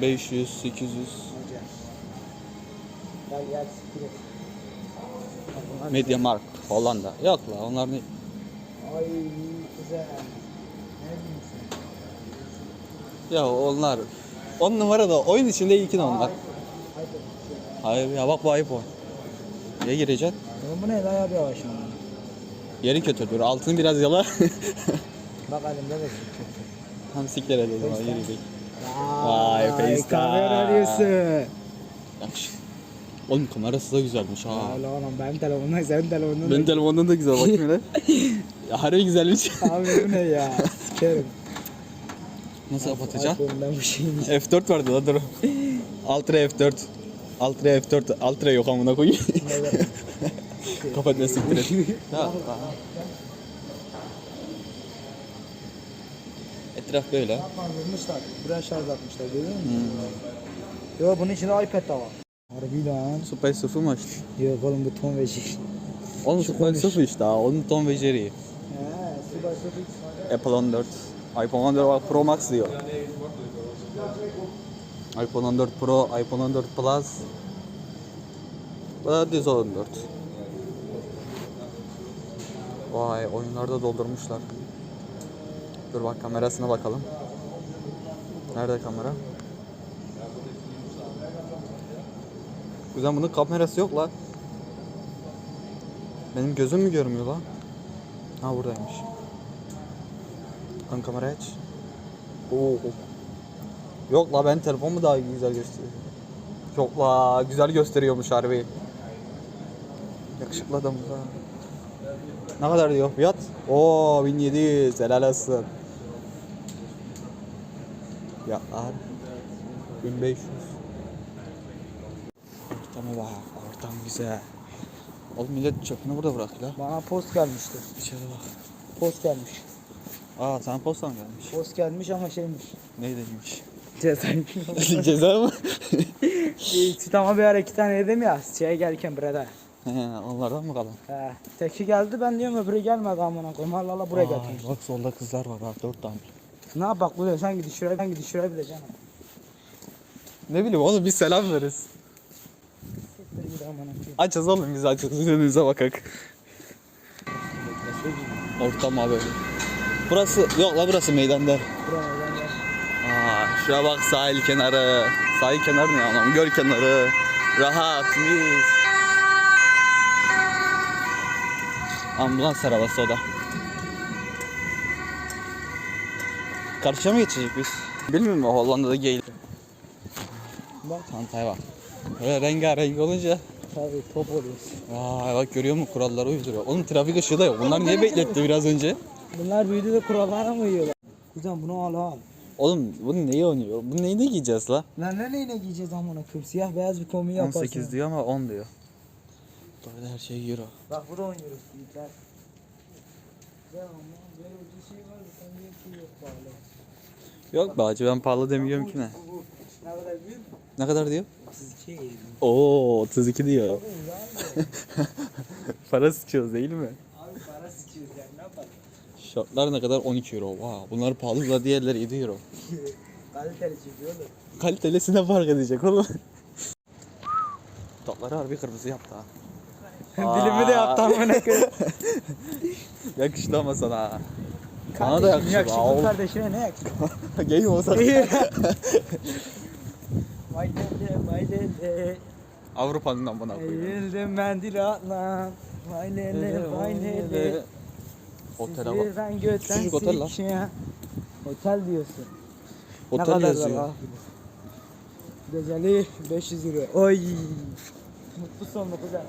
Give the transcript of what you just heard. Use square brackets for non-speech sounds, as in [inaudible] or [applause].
500, 800. Gel gel siktir et. Bak bunlar- Media Markt Hollanda. Yok la onlar ne? Ay güzel. Ya onlar 10 numara da oyun içinde ilkin onlar. Hayır ya bak bu iPhone. Ya gireceksin? Oğlum bu ne ya bir yavaş ama. Yeri kötüdür. Altını biraz yala. Bak elimde de çok Tam sikler o zaman FaceTime. yürüyecek. Vay FaceTime. kamera arıyorsun. Yakış. Oğlum kamerası da güzelmiş ha. Hala oğlum benim telefonumdan senin telefonundan. Benim telefondan da güzel bak hele. [laughs] ya harbi güzelmiş. Abi bu ne ya? [laughs] Sikerim. Nasıl kapatacaksın? iPhone'dan bu şeymiş. F4 vardı la dur. Ultra F4. Ultra F4. Ultra yok amına koyayım. [laughs] Kapat ne siktir et. Ya, Etraf böyle. Kandırmışlar. Buraya şarj atmışlar görüyor musun? Yo bunun içinde iPad de var. Harbi lan. Super sıfır mı açtı? Yok oğlum bu Tom ve Jerry. Oğlum olmuş. sıfır işte ha. Onun Tom ve Jerry. He, Sıfır. Apple 14. iPhone 14 bak Pro Max diyor. iPhone 14 Pro, iPhone 14 Plus. Bu da düz 14. Vay oyunlarda doldurmuşlar. Dur bak kamerasına bakalım. Nerede kamera? Güzel bunun kamerası yok la. Benim gözüm mü görmüyor la? Ha buradaymış. Ön kamerayı aç. Oo. Yok la ben telefon mu daha güzel gösteriyor? Yok la güzel gösteriyormuş harbi. Yakışıklı adam ha. Ne kadar diyor fiyat? Oo 1700 helal olsun. Ya abi 1500. Ortama bak ortam güzel. Oğlum millet çöpünü burada bırak la. Bana post gelmişti. İçeri bak. Post gelmiş. Aa sana posta mı gelmiş? Post gelmiş ama şeymiş. Neydeymiş? Cezaymış. [laughs] Ceza mı? [laughs] Ama bir ara iki tane yedim ya. Şeye gelirken burada. He, onlardan mı kalan? He. Teki geldi ben diyorum öbürü gelmedi amına koyayım. Allah Allah buraya Ay, getirmiş. Bak solda kızlar var ha dört tane. Ne yapak bu sen gidi şuraya ben gidi şuraya bileceksin. Ne bileyim oğlum biz selam veririz. Siktir git amına koyayım. Açız oğlum biz açız. Önümüze bakak. Ortam abi. Burası yok la burası meydanda. Buraya. Aa şuraya bak sahil kenarı. Sahil kenarı ne anam? Göl kenarı. Rahat mis. Ambulans arabası o da. Karşıya mı geçecek biz? Bilmiyorum Hollanda'da gay. Bak Çantaya bak. Böyle rengarenk olunca tabii top oluyorsun. Vay bak görüyor musun kuralları uyduruyor. Oğlum trafik ışığı da yok. Bunlar niye bekletti biraz önce? Bunlar büyüdü de kurallara mı uyuyorlar? Kuzen bunu al al. Oğlum bunu neyi oynuyor? Bu neyi ne giyeceğiz la? Lan ne neyle giyeceğiz amına koyayım? Siyah beyaz bir kombi yaparsın. 18 diyor ama 10 diyor. Böyle her şey euro. Bak burada oynuyoruz yiğitler. Ya ama böyle bir şey var da sen niye ki yok be ben pahalı demiyorum ki ne. Ne kadar diyor? 32 yedim. Oo 32 diyor. [laughs] Para sıçıyoruz değil mi? Abi para sıçıyoruz yani ne yapalım? Şortlar ne kadar? 12 euro. Wow, bunlar pahalı da diğerleri 7 euro. Kaliteli çıkıyor da. Kalitelisine fark edecek oğlum. Topları harbi kırmızı yaptı ha. [laughs] Dilimi de yaptı amına koyayım. [laughs] Yakıştı ama sana. Bana da Kardeşim, yakışır. Yakışıklı kardeşine ne yakışıklı? [laughs] Gay mi olsak? Vay dede vay dede. Avrupa'nın amına koyuyor. Eğildim mendil atlan. Vay lele vay lele. Otele Sizi bak. ben götten Küçücük otel lan. sikişe. Otel diyorsun. ne Otel kadar yazıyor. Geceli 500 euro. Oy. Mutlu son kuzen.